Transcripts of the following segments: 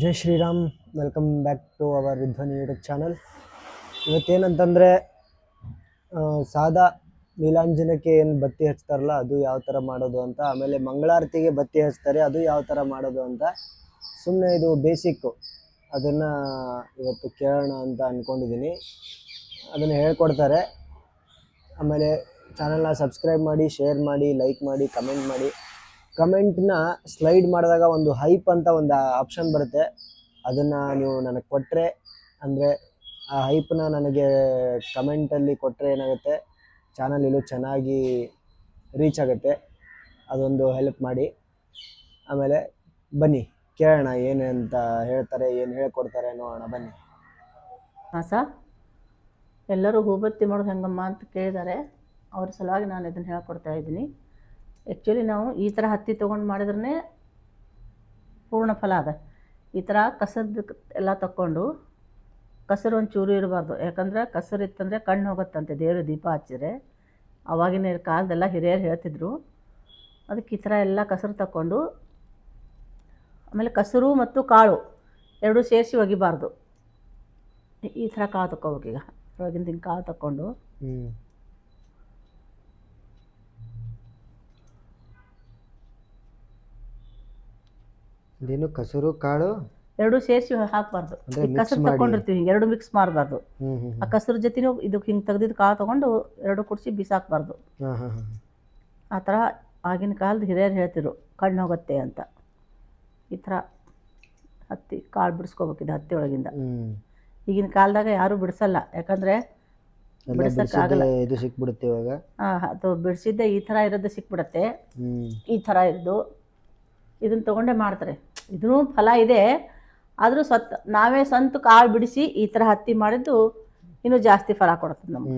Jai Shriram welcome back to our Vidhvani YouTube channel ಇವತ್ತೇನಂತಂದರೆ ಸಾದಾ ನೀಲಾಂಜನಕ್ಕೆ ಏನು ಬತ್ತಿ ಹಚ್ತಾರಲ್ಲ, ಅದು ಯಾವ ಥರ ಮಾಡೋದು ಅಂತ, ಆಮೇಲೆ ಮಂಗಳಾರತಿಗೆ ಬತ್ತಿ ಹಚ್ತಾರೆ, ಅದು ಯಾವ ಥರ ಮಾಡೋದು ಅಂತ. ಸುಮ್ಮನೆ ಇದು ಬೇಸಿಕ್ಕು ಅದನ್ನು ಇವತ್ತು ಕೇಳೋಣ ಅಂತ ಅಂದ್ಕೊಂಡಿದ್ದೀನಿ ಅದನ್ನು ಹೇಳ್ಕೊಡ್ತಾರೆ. ಆಮೇಲೆ ಚಾನಲ್ನ ಸಬ್ಸ್ಕ್ರೈಬ್ ಮಾಡಿ ಶೇರ್ ಮಾಡಿ ಲೈಕ್ ಮಾಡಿ ಕಮೆಂಟ್ ಮಾಡಿ. ಕಮೆಂಟ್ನ ಸ್ಲೈಡ್ ಮಾಡಿದಾಗ ಒಂದು ಹೈಪ್ ಅಂತ ಒಂದು ಆಪ್ಷನ್ ಬರುತ್ತೆ. ಅದನ್ನು ನೀವು ನನಗೆ ಕೊಟ್ಟರೆ ಅಂದರೆ ಆ ಹೈಪ್ನ ನನಗೆ ಕಮೆಂಟಲ್ಲಿ ಕೊಟ್ಟರೆ ಏನಾಗುತ್ತೆ? ಚಾನಲ್ ಇಲ್ಲೂ ಚೆನ್ನಾಗಿ ರೀಚ್ ಆಗುತ್ತೆ. ಅದೊಂದು ಹೆಲ್ಪ್ ಮಾಡಿ. ಆಮೇಲೆ ಬನ್ನಿ, ಕೇಳೋಣ ಏನು ಅಂತ ಹೇಳ್ತಾರೆ, ಏನು ಹೇಳ್ಕೊಡ್ತಾರೆ ನೋಡೋಣ ಬನ್ನಿ. ಹಾಂ ಸರ್. ಎಲ್ಲರೂ ಹೂಬತ್ತಿ ಮಾಡೋದು ಹೆಂಗಮ್ಮ ಅಂತ ಕೇಳಿದ್ದಾರೆ ಅವ್ರ ಸಲುವಾಗಿ ನಾನು ಇದನ್ನು ಹೇಳ್ಕೊಡ್ತಾ ಇದ್ದೀನಿ. ಆ್ಯಕ್ಚುಲಿ ನಾವು ಈ ಥರ ಹತ್ತಿ ತೊಗೊಂಡು ಮಾಡಿದ್ರೆ ಪೂರ್ಣ ಫಲ ಅದ. ಈ ಥರ ಕಸದ ಎಲ್ಲ ತಕ್ಕೊಂಡು ಕಸರು ಒಂದು ಚೂರು ಇರಬಾರ್ದು. ಯಾಕಂದ್ರೆ ಕಸರು ಇತ್ತಂದರೆ ಕಣ್ಣು ಹೋಗುತ್ತಂತೆ. ದೇವರು ದೀಪ ಹಚ್ಚಿದ್ರೆ. ಆವಾಗಿನ ಕಾಲದೆಲ್ಲ ಹಿರಿಯರು ಹೇಳ್ತಿದ್ರು. ಅದಕ್ಕೆ ಈ ಥರ ಎಲ್ಲ ಕಸರು ತಕ್ಕೊಂಡು ಆಮೇಲೆ ಕಸರು ಮತ್ತು ಕಾಳು ಎರಡೂ ಸೇರಿಸಿ ಒಗಿಬಾರ್ದು. ಈ- ಥರ ಕಾಳು ತಗೋಬೇಕು ಈಗ ಹಿಂಗೆ ಕಾಳು ತಕ್ಕೊಂಡು. ಇದೇನು ಕಸರು ಕಾಳು? ಎರಡು ಸೇರಿಸಿ ಹಾಕಬಾರ್ದು. ಅಂದ್ರೆ mix ಕಸರು ಮಾಡಿ. ತಗೊಂಡಿರ್ತೀವಿ ಹಿಂಗೆ ಎರಡು ಮಿಕ್ಸ್ ಮಾಡಬಾರ್ದು. ಆ ಕಸರು ಜೊತೆನೂ ಇದಕ್ಕೆ ಹಿಂಗೆ ತೆಗ್ದಿದ್ದು ಕಾಳು ತಗೊಂಡು ಎರಡು ಕುಡಿಸಿ ಬಿಸಾಕಬಾರ್ದು. ಹಾಂ ಹಾಂ ಹಾಂ. ಆ ಥರ ಆಗಿನ ಕಾಲದ ಹಿರಿಯರು ಹೇಳ್ತಿದ್ರು ಕಣ್ಣು ಹೋಗುತ್ತೆ ಅಂತ. ಈ ಥರ ಹತ್ತಿ ಕಾಳು ಬಿಡಿಸ್ಕೋಬೇಕಿದೆ ಹತ್ತಿ ಒಳಗಿಂದ. ಈಗಿನ ಕಾಲದಾಗ ಯಾರೂ ಬಿಡಿಸಲ್ಲ ಯಾಕಂದರೆ ಎಲ್ಲ ಬಿಡ್ಸಕ್ಕಾಗಲ್ಲ. ಬಿಡ್ಸಿದ್ದೆ ಇದು ಸಿಕ್ಬಿಡುತ್ತೆ ಇವಾಗ. ಅದು ಬಿಡಿಸಿದ್ದೆ ಈ ಥರ ಇರೋದು ಸಿಕ್ಬಿಡತ್ತೆ. ಈ ಥರ ಇರೋದು. ಇದನ್ನು ತೊಗೊಂಡೇ ಮಾಡ್ತಾರೆ. ಇದೂ ಫಲ ಇದೆ. ಆದರೂ ಸ್ವತ್ ನಾವೇ ಸ್ವಂತ ಕಾಳು ಬಿಡಿಸಿ ಈ ಥರ ಹತ್ತಿ ಮಾಡಿದ್ದು ಇನ್ನೂ ಜಾಸ್ತಿ ಫಲ ಕೊಡ್ತದೆ ನಮ್ಗೆ.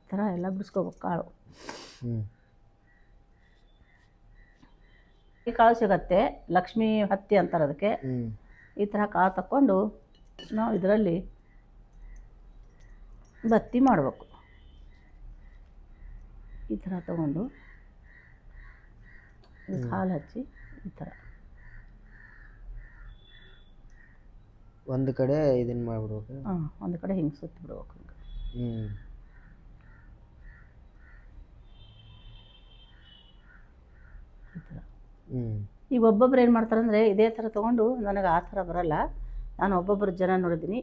ಈ ಥರ ಎಲ್ಲ ಬಿಡಿಸ್ಕೋಬೇಕು ಕಾಳು. ಈ ಕಾಳು ಸಿಗತ್ತೆ ಲಕ್ಷ್ಮೀ ಹತ್ತಿ ಅಂತಾರೆ ಅದಕ್ಕೆ. ಈ ಥರ ಕಾಳು ತಕ್ಕೊಂಡು ನಾವು ಇದರಲ್ಲಿ ಬತ್ತಿ ಮಾಡಬೇಕು. ಈ ಥರ ತಗೊಂಡು ಕಾಲು ಹಚ್ಚಿ ಈ ಥರ ಒಂದು ಕಡೆ ಇದನ್ನ ಮಾಡ್ಬಿಡ್ಬೇಕು. ಹಾಂ ಒಂದು ಕಡೆ ಹಿಂಗೆ ಸುತ್ತಿ ಬಿಡ್ಬೇಕು ಹಿಂಗೆ. ಹ್ಞೂ ಈ ಥರ ಹ್ಞೂ ಈಗ ಒಬ್ಬೊಬ್ರು ಏನು ಮಾಡ್ತಾರಂದರೆ ಇದೇ ಥರ ತೊಗೊಂಡು ನನಗೆ ಆ ಥರ ಬರಲ್ಲ. ನಾನು ಒಬ್ಬೊಬ್ಬರು ಜನ ನೋಡಿದ್ದೀನಿ.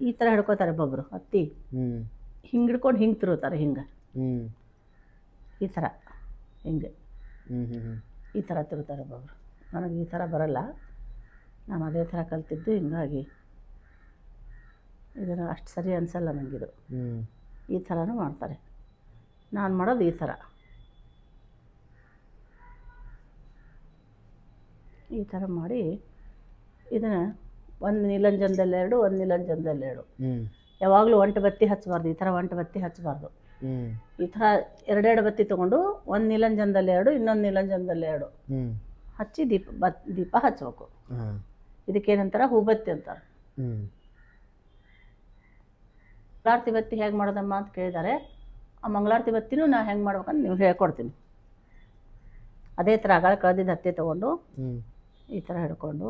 ಈ ಥರ ಹಿಡ್ಕೋತಾರೆ ಒಬ್ಬೊಬ್ಬರು ಹತ್ತಿ ಹ್ಞೂ ಹಿಂಗೆ ಹಿಡ್ಕೊಂಡು ಹಿಂಗೆ ತಿರುತ್ತಾರೆ ಹಿಂಗೆ. ಹ್ಞೂ ಈ ಥರ ಹಿಂಗೆ. ಹ್ಞೂ ಹ್ಞೂ ಹ್ಞೂ ಈ ಥರ ತಿರ್ತಾರೆ ಒಬ್ಬೊಬ್ರು ನನಗೆ ಈ ಥರ ಬರಲ್ಲ. ನಾನು ಅದೇ ಥರ ಕಲ್ತಿದ್ದು ಹಿಂಗಾಗಿ ಇದನ್ನು ಅಷ್ಟು ಸರಿ ಅನಿಸಲ್ಲ ನನಗಿದು ಈ ಥರನೂ ಮಾಡ್ತಾರೆ. ನಾನು ಮಾಡೋದು ಈ ಥರ. ಈ ಥರ ಮಾಡಿ ಇದನ್ನು ಒಂದು ನೀಲಂಜನದಲ್ಲಿ ಎರಡು ಒಂದು ನೀಲಂಜನದಲ್ಲಿ ಎರಡು. ಯಾವಾಗಲೂ ಒಂಟು ಬತ್ತಿ ಹಚ್ಚಬಾರ್ದು ಈ ಥರ ಒಂಟು ಬತ್ತಿ ಹಚ್ಚಬಾರ್ದು. ಈ ಥರ ಎರಡೆರಡು ಬತ್ತಿ ತಗೊಂಡು ಒಂದು ನೀಲಂಜನದಲ್ಲಿ ಎರಡು ಇನ್ನೊಂದು ನೀಲಂಜನದಲ್ಲಿ ಎರಡು. ಹಚ್ಚಿ ದೀಪ ಬತ್ ದೀಪ ಹಚ್ಚಬೇಕು ಇದಕ್ಕೇನಂತಾರ? ಹೂಬತ್ತಿ ಅಂತಾರೆ. ಮಂಗಳಾರತಿ ಬತ್ತಿ ಹೇಗೆ ಮಾಡೋದಮ್ಮ ಅಂತ ಕೇಳಿದ್ದಾರೆ ಆ ಮಂಗಳಾರತಿ ಬತ್ತಿನೂ ನಾ ಹೆಂಗೆ ಮಾಡ್ಬೇಕಂತ ನೀವು ಹೇಳ್ಕೊಡ್ತೀನಿ. ಅದೇ ಥರ ಆಗಳ ಕಳೆದಿದ್ದ ಹತ್ತಿ ತಗೊಂಡು ಈ ಥರ ಹಿಡ್ಕೊಂಡು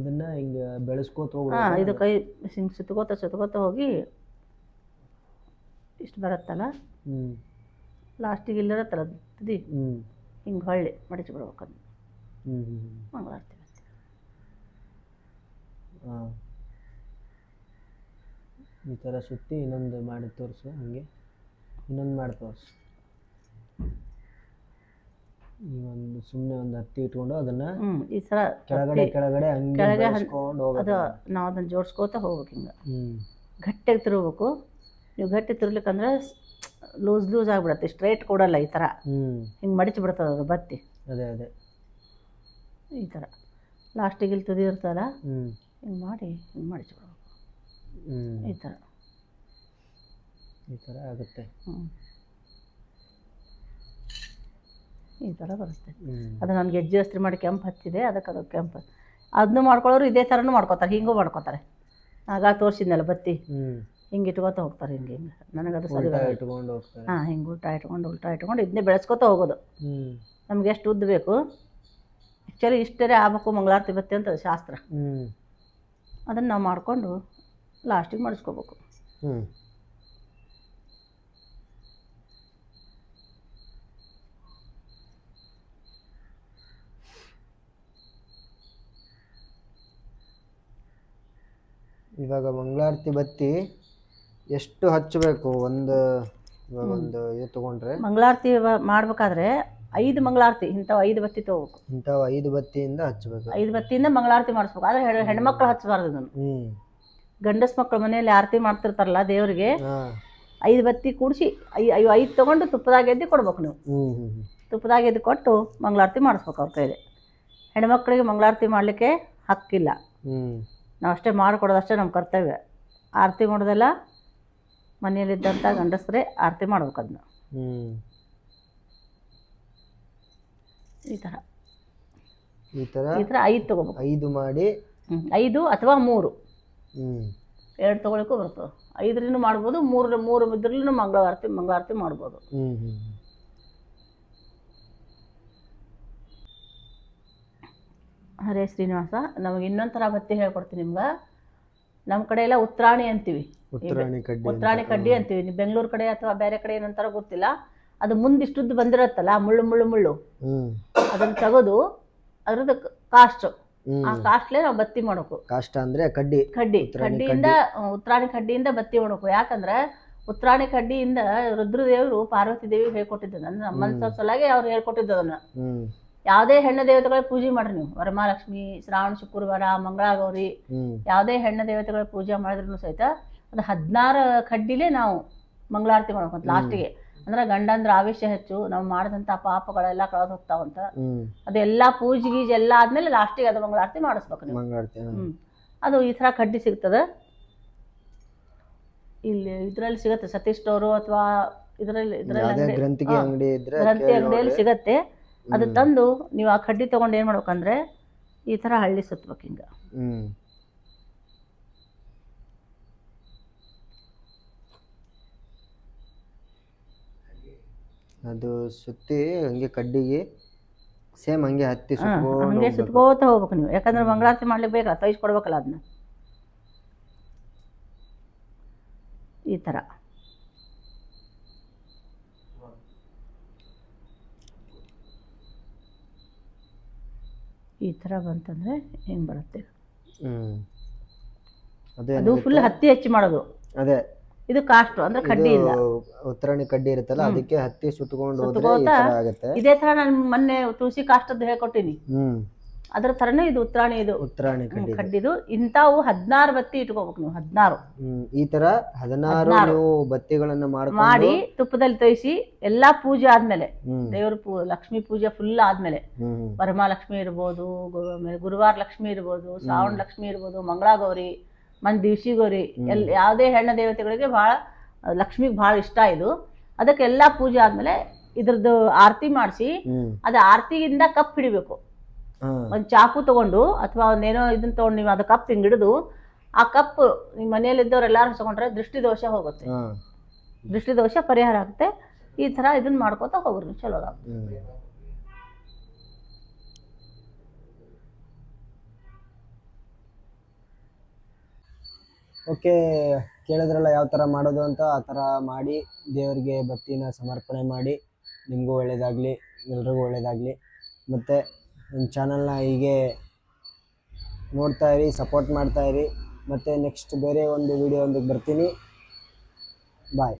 ಅದನ್ನ ಹಿಂಗ ಬೆಳೆಸ್ಕೋತ ಹಾಂ ಹೋಗ್ಬೇಕು ಇದು ಕೈ ಹಿಂಗೆ ಸುತ್ತಕೋತ ಸುತ್ತಕೋತ ಹೋಗಿ ಇಷ್ಟು ಬರುತ್ತಲ್ಲ? ಹ್ಞೂ ಲಾಸ್ಟಿಗೆ ಇಲ್ಲಿರತ್ತಲ್ಲ ತುದಿ ಹ್ಞೂ ಹಿಂಗೆ ಹೊಳ್ಳಿ ಮಡಚಿ ಬಿಡ್ಬೇಕು ಅದನ್ನ. ಹ್ಞೂ ಹ್ಞೂ ಮಂಗಳಾರತಿ ಬತ್ತಿ ಹಾಂ. ಈ ಥರ ಸುತ್ತಿ ಇನ್ನೊಂದು ಮಾಡಿ ತೋರಿಸು ಹಂಗೆ. ಇನ್ನೊಂದು ಮಾಡಿ ತೋರಿಸು. ಈ ಒಂದು ಸುಮ್ಮನೆ ಒಂದು ಹತ್ತಿ ಇಟ್ಕೊಂಡು ಅದನ್ನ ಹ್ಞೂ ಈ ಥರ ಕೆಳಗಡೆ ಕೆಳಗಡೆ ಹಂಗೆ ಕೆಳಗೆ ಹನ್- ಬೆಳೆಸ್ಕೊಂಡು ಅದು ಹೋಗೋದು ನಾವು ಅದನ್ನ ಜೋಡಿಸ್ಕೋತ ಹೋಗ್ಬೇಕು ಹಿಂಗೆ. ಹ್ಞೂ ಗಟ್ಟಿಯಾಗಿ ತಿರುಗಬೇಕು. ನೀವು ಗಟ್ಟಿ ತಿರ್ಲಿಕ್ಕಂದ್ರೆ ಲೂಸ್ ಲೂಸ್ ಆಗ್ಬಿಡತ್ತೆ ಸ್ಟ್ರೈಟ್ ಕೊಡಲ್ಲ ಈ ಥರ ಹ್ಞೂ ಹಿಂಗೆ ಮಡಚಿ ಬಿಡ್ತದೆ ಅದು ಬತ್ತಿ. ಅದೇ ಅದೇ. ಈ ಥರ ಲಾಸ್ಟಿಗೆ ಇಲ್ಲಿ ತುದಿ ಇರ್ತಲ್ಲ ಹ್ಞೂ ಹಿಂಗೆ ಮಾಡಿ ಹಿಂಗೆ ಮಡಚಿ ಬಿಡ್ಬೇಕು. ಈ ಥರ ಈ ಥರ ಆಗುತ್ತೆ. ಹ್ಞೂ ಈ ಥರ ಬರುತ್ತೆ. ಅದು ನನ್ಗೆ ಗೆಜ್ಜೆ ಅಸ್ತ್ರಿ ಮಾಡಿ ಕೆಂಪು ಹಚ್ಚಿದೆ ಅದಕ್ಕೆ ಅದು ಕೆಂಪು. ಅದನ್ನು ಮಾಡ್ಕೊಳ್ಳೋರು ಇದೇ ಥರನೂ ಮಾಡ್ಕೋತಾರೆ ಹಿಂಗೂ ಮಾಡ್ಕೋತಾರೆ. ಆಗ ತೋರಿಸಿದ್ನಲ್ಲ ಬತ್ತಿ. ಹಿಂಗೆ ಇಟ್ಕೋತ ಹೋಗ್ತಾರೆ ಹಿಂಗೆ ಹಿಂಗೆ. ನನಗದು ಸರಿ ಹಾಂ ಹಿಂಗೆ ಉಲ್ಟಾ ಇಟ್ಕೊಂಡು ಉಲ್ಟಾ ಇಟ್ಕೊಂಡು ಇದನ್ನೇ ಬೆಳೆಸ್ಕೊತ ಹೋಗೋದು. ನಮ್ಗೆ ಎಷ್ಟು ಉದ್ದು ಬೇಕು. ಆ್ಯಕ್ಚುಲಿ ಇಷ್ಟೇ ಆಗ್ಬೇಕು ಮಂಗಳಾರತಿ ಬತ್ತಿ ಅಂತ ಶಾಸ್ತ್ರ. ಅದನ್ನು ನಾವು ಮಾಡಿಕೊಂಡು ಲಾಸ್ಟಿಗೆ ಮಾಡಿಸ್ಕೋಬೇಕು. ಇವಾಗ ಮಂಗಳಾರತಿ ಬತ್ತಿ ಎಷ್ಟು ಹಚ್ಚಬೇಕು? ಒಂದು ಇವಾಗ ಒಂದು ಇದು ತಗೊಂಡ್ರೆ. ಮಂಗಳಾರತಿ ಮಾಡ್ಬೇಕಾದ್ರೆ ಐದು ಮಂಗಳಾರತಿ ಇಂಥವು ಐದು ಬತ್ತಿ ತಗೋಬೇಕು. ಇಂಥವು ಐದು ಬತ್ತಿಯಿಂದ ಹಚ್ಚಬೇಕು. ಐದು ಬತ್ತಿಯಿಂದ ಮಂಗಳಾರತಿ ಮಾಡಿಸ್ಬೇಕು. ಆದ್ರೆ ಹೆಣ್ಣು ಹೆಣ್ಮಕ್ಳು ಹಚ್ಚಬಾರ್ದು ನಾನು ಗಂಡಸ್ ಗಂಡಸ ಮಕ್ಕಳು ಮನೆಯಲ್ಲಿ ಆರತಿ ಮಾಡ್ತಿರ್ತಾರಲ್ಲ ದೇವರಿಗೆ ಹಾ. ಐದು ಬತ್ತಿ ಕೂಡಿಸಿ ಐ ಐ ಐದು ತಗೊಂಡು ತುಪ್ಪದಾಗ ಎದ್ದು ಕೊಡ್ಬೇಕು ನೀವು. ತುಪ್ಪದಾಗ ಎದ್ದು ಕೊಟ್ಟು ಮಂಗಳಾರತಿ ಮಾಡಿಸ್ಬೇಕು ಅವ್ರ ಕೈಲಿ. ಹೆಣ್ಮಕ್ಳಿಗೆ ಮಂಗಳಾರತಿ ಮಾಡಲಿಕ್ಕೆ ಹಕ್ಕಿಲ್ಲ. ನಾವು ಅಷ್ಟೇ ಮಾಡಿಕೊಡೋದಷ್ಟೇ ನಮ್ಮ ಕರ್ತವ್ಯ. ಆರತಿ ಮಾಡೋದೆಲ್ಲ ಮನೆಯಲ್ಲಿದ್ದಂಥ ಗಂಡಸರೇ ಆರತಿ ಮಾಡ್ಬೇಕು ಅದನ್ನ ಹ್ಮ್. ಈ ಥರ ಈ ತರ ಈ ಥರ ಐದು ತೊಗೋಬೇಕು. ಐದು ಮಾಡಿ. ಐದು ಅಥವಾ ಮೂರು. ಎರಡು ತೊಗೊಳಕ್ಕೂ ಬರ್ತದೆ. ಐದರಿಂದ ಮಾಡ್ಬೋದು ಮೂರು ಮೂರು ಇದ್ರಲ್ಲೂ ಮಂಗಳವಾರತಿ ಮಂಗಳಾರತಿ ಮಾಡ್ಬೋದು ಹ್ಮ್ ಹ್ಮ್ ಹರೇ ಶ್ರೀನಿವಾಸ ನಮಗೆ ಇನ್ನೊಂದು ಥರ ಬತ್ತಿ ಹೇಳ್ಕೊಡ್ತೀನಿ ನಿಮ್ಗೆ. ನಮ್ಮ ಕಡೆ ಎಲ್ಲ ಉತ್ತರಾಣಿ ಅಂತೀವಿ. ಉತ್ತರಾಣಿ ಕಡ್ಡಿ ಅಂತೀವಿ. ನೀವು ಬೆಂಗಳೂರು ಕಡೆ ಅಥವಾ ಬೇರೆ ಕಡೆ ಏನಂತಾರ ಗೊತ್ತಿಲ್ಲ. ಅದು ಮುಂದಿಷ್ಟುದ್ದು ಬಂದಿರತ್ತಲ್ಲ ಮುಳ್ಳು ಮುಳ್ಳು ಮುಳ್ಳು. ಅದನ್ನ ತೆಗೆದು ಅದ್ರದ್ದು ಕಾಸ್ಟ್. ಆ ಕಾಸ್ಟ್ಲೇ ನಾವು ಬತ್ತಿ ಮಾಡಬೇಕು ಕಾಸ್ಟ್ ಅಂದ್ರೆ ಕಡ್ಡಿ. ಕಡ್ಡಿ. ಕಡ್ಡಿಯಿಂದ ಉತ್ತರಾಣಿ ಕಡ್ಡಿಯಿಂದ ಬತ್ತಿ ಮಾಡಬೇಕು ಯಾಕಂದ್ರೆ ಉತ್ತರಾಣಿ ಕಡ್ಡಿಯಿಂದ ರುದ್ರದೇವರು ಪಾರ್ವತಿ ದೇವಿ ಹೇಳ್ಕೊಟ್ಟಿದ್ದು ಅಂದ್ರೆ ನಮ್ಮ ಸಲುವಾಗಿ ಅವ್ರು ಹೇಳ್ಕೊಟ್ಟಿದ್ದು ಅದನ್ನ ಯಾವುದೇ ಹೆಣ್ಣು ದೇವತೆಗಳ ಪೂಜೆ ಮಾಡ್ರಿ ನೀವು. ವರಮಹಾಲಕ್ಷ್ಮಿ ಶ್ರಾವಣ ಶುಕ್ರವಾರ ಮಂಗಳಗೌರಿ ಯಾವುದೇ ಹೆಣ್ಣು ದೇವತೆಗಳ ಪೂಜೆ ಮಾಡಿದ್ರು ಸಹಿತ ಒಂದು ಹದಿನಾರು ಕಡ್ಡಿಲೇ ನಾವು ಮಂಗಳಾರತಿ ಮಾಡ್ಬೇಕು ಲಾಸ್ಟಿಗೆ. ಅಂದ್ರೆ ಗಂಡಂದ್ರ ಆವೇಶ ಹೆಚ್ಚು ನಾವು ಮಾಡಿದಂತ ಪಾಪಗಳೆಲ್ಲ ಕಳೆದು ಹೋಗ್ತಾವಂತ ಅದೆಲ್ಲಾ ಅದೆಲ್ಲ ಪೂಜೆ ಗೀಜೆ ಎಲ್ಲ ಆದ್ಮೇಲೆ ಲಾಸ್ಟಿಗೆ ಅದು ಮಂಗಳಾರತಿ ಮಾಡಿಸ್ಬೇಕು ನೀವು. ಹ್ಮ್. ಅದು ಈ ತರ ಕಡ್ಡಿ ಸಿಗ್ತದೆ. ಇಲ್ಲಿ ಇದ್ರಲ್ಲಿ ಸಿಗತ್ತೆ ಸತೀಶ್ ಸ್ಟೋರು ಅಥವಾ ಇದ್ರಲ್ಲಿ ಇದರಲ್ಲಿ ಗ್ರಂಥಿ ಅಂಗಡಿಯಲ್ಲಿ ಸಿಗತ್ತೆ. ಅದು. ತಂದು ನೀವು ಆ ಕಡ್ಡಿ ತೊಗೊಂಡು ಏನು ಮಾಡ್ಬೇಕಂದ್ರೆ ಈ ಥರ ಹಳ್ಳಿ ಸುತ್ತಬೇಕು ಹಿಂಗೆ. ಹ್ಮ್. ಅದು ಸುತ್ತಿ ಹಂಗೆ ಕಡ್ಡಿಗೆ ಸೇಮ್ ಹಂಗೆ ಹತ್ತಿ ಹಂಗೆ. ಸುತ್ಕೋತ ಹೋಗ್ಬೇಕು ನೀವು. ಯಾಕಂದ್ರೆ ಮಂಗಳಾರತಿ ಮಾಡ್ಲಿಕ್ಕೆ ಬೇಕಲ್ಲ ತೈಸ್ಕೊಡ್ಬೇಕಲ್ಲ ಅದನ್ನ. ಈ ಥರ ಈ ಥರ ಬಂತಂದ್ರೆ ಹೆಂಗೆ ಬರುತ್ತೆ? ಅದೇ ಅದು ಫುಲ್ ಹತ್ತಿ ಹಚ್ಚಿ ಮಾಡೋದು. ಅದೇ. ಇದು ಕಾಸ್ಟ್ ಅಂದ್ರೆ ಕಡ್ಡಿ ಇಲ್ಲ. ಉತ್ತರಾಣಿ ಕಡ್ಡಿ ಇರುತ್ತಲ್ಲ ಅದಕ್ಕೆ ಹತ್ತಿ ಸುತ್ಕೊಂಡು ಹೋದ್ರೆ ಈ ತರ ಆಗತ್ತೆ. ಇದೇ ಥರ ನಾನು ಮೊನ್ನೆ ತುಳಸಿ ಕಾಷ್ಟದ್ದು ಹೇಳ್ಕೊಟ್ಟಿನಿ. ಹ್ಮ್. ಅದ್ರ ತರನೇ ಇದು ಉತ್ತರಾಣಿ ಇದು. ಉತ್ತರಾಣಿ ಕಡ್ಡಿ ಕಡ್ಡಿದು. ಇಂಥವು ಹದಿನಾರು ಬತ್ತಿ ಇಟ್ಕೋಬೇಕು ನೀವು ಹದಿನಾರು. ಈ ತರ ಹದಿನಾರು. ನೀವು ಬತ್ತಿಗಳನ್ನ ಮಾಡಿ ತುಪ್ಪದಲ್ಲಿ ತೋಯಿಸಿ ಎಲ್ಲಾ ಪೂಜೆ ಆದ್ಮೇಲೆ ದೇವರ ಪೂ ಲಕ್ಷ್ಮೀ ಪೂಜೆ ಫುಲ್ ಆದ್ಮೇಲೆ. ವರಮಹಾಲಕ್ಷ್ಮಿ ಇರ್ಬೋದು ಗುರುವಾರ ಲಕ್ಷ್ಮಿ ಇರ್ಬೋದು ಶ್ರಾವಣ ಲಕ್ಷ್ಮಿ ಇರ್ಬೋದು ಮಂಗಳಗೌರಿ ಮನ್ ದಿವಸಿ ಗೌರಿ ಎಲ್ ಯಾವುದೇ ಹೆಣ್ಣ ದೇವತೆಗಳಿಗೆ ಭಾಳ ಲಕ್ಷ್ಮಿಗೆ ಭಾಳ ಇಷ್ಟ ಇದು. ಅದಕ್ಕೆ ಎಲ್ಲಾ ಪೂಜೆ ಆದ್ಮೇಲೆ ಇದ್ರದ್ದು ಆರತಿ ಮಾಡಿಸಿ ಅದ ಆರತಿಯಿಂದ ಕಪ್ ಹಿಡಿಬೇಕು. ಒಂದು ಚಾಕು ತಗೊಂಡು ಅಥವಾ ಒಂದೇನೋ ಇದನ್ನ ತಗೊಂಡು ನೀವು ಅದು ಕಪ್ ಹಿಂಗೆ ಹಿಡಿದು ಆ ಕಪ್ ನಿಮ್ಮ ಮನೆಯಲ್ಲಿದ್ದವ್ರು ಎಲ್ಲಾರು ತಗೊಂಡ್ರೆ ದೃಷ್ಟಿ ದೋಷ ಹೋಗುತ್ತೆ. ದೃಷ್ಟಿ ದೋಷ ಪರಿಹಾರ ಆಗುತ್ತೆ. ಈ ಥರ ಇದನ್ನ ಮಾಡ್ಕೋತಾ ಹೋಗ್ರಿ ಚಲೋ ಓಕೆ ಕೇಳಿದ್ರಲ್ಲ ಯಾವ ಥರ ಮಾಡೋದು ಅಂತ ಆ ಥರ ಮಾಡಿ ದೇವರಿಗೆ ಬತ್ತಿನ ಸಮರ್ಪಣೆ ಮಾಡಿ ನಿಮಗೂ ಒಳ್ಳೆಯದಾಗಲಿ ಎಲ್ರಿಗೂ ಒಳ್ಳೆಯದಾಗಲಿ ಮತ್ತು ನನ್ನ ಚಾನಲ್ನ ಹೀಗೆ ನೋಡ್ತಾ ಇರಿ ಸಪೋರ್ಟ್ ಮಾಡ್ತಾ ಇರಿ. ಮತ್ತು ನೆಕ್ಸ್ಟ್ ಬೇರೆ ಒಂದು ವಿಡಿಯೋ ಒಂದಕ್ಕೆ ಬರ್ತೀನಿ. ಬಾಯ್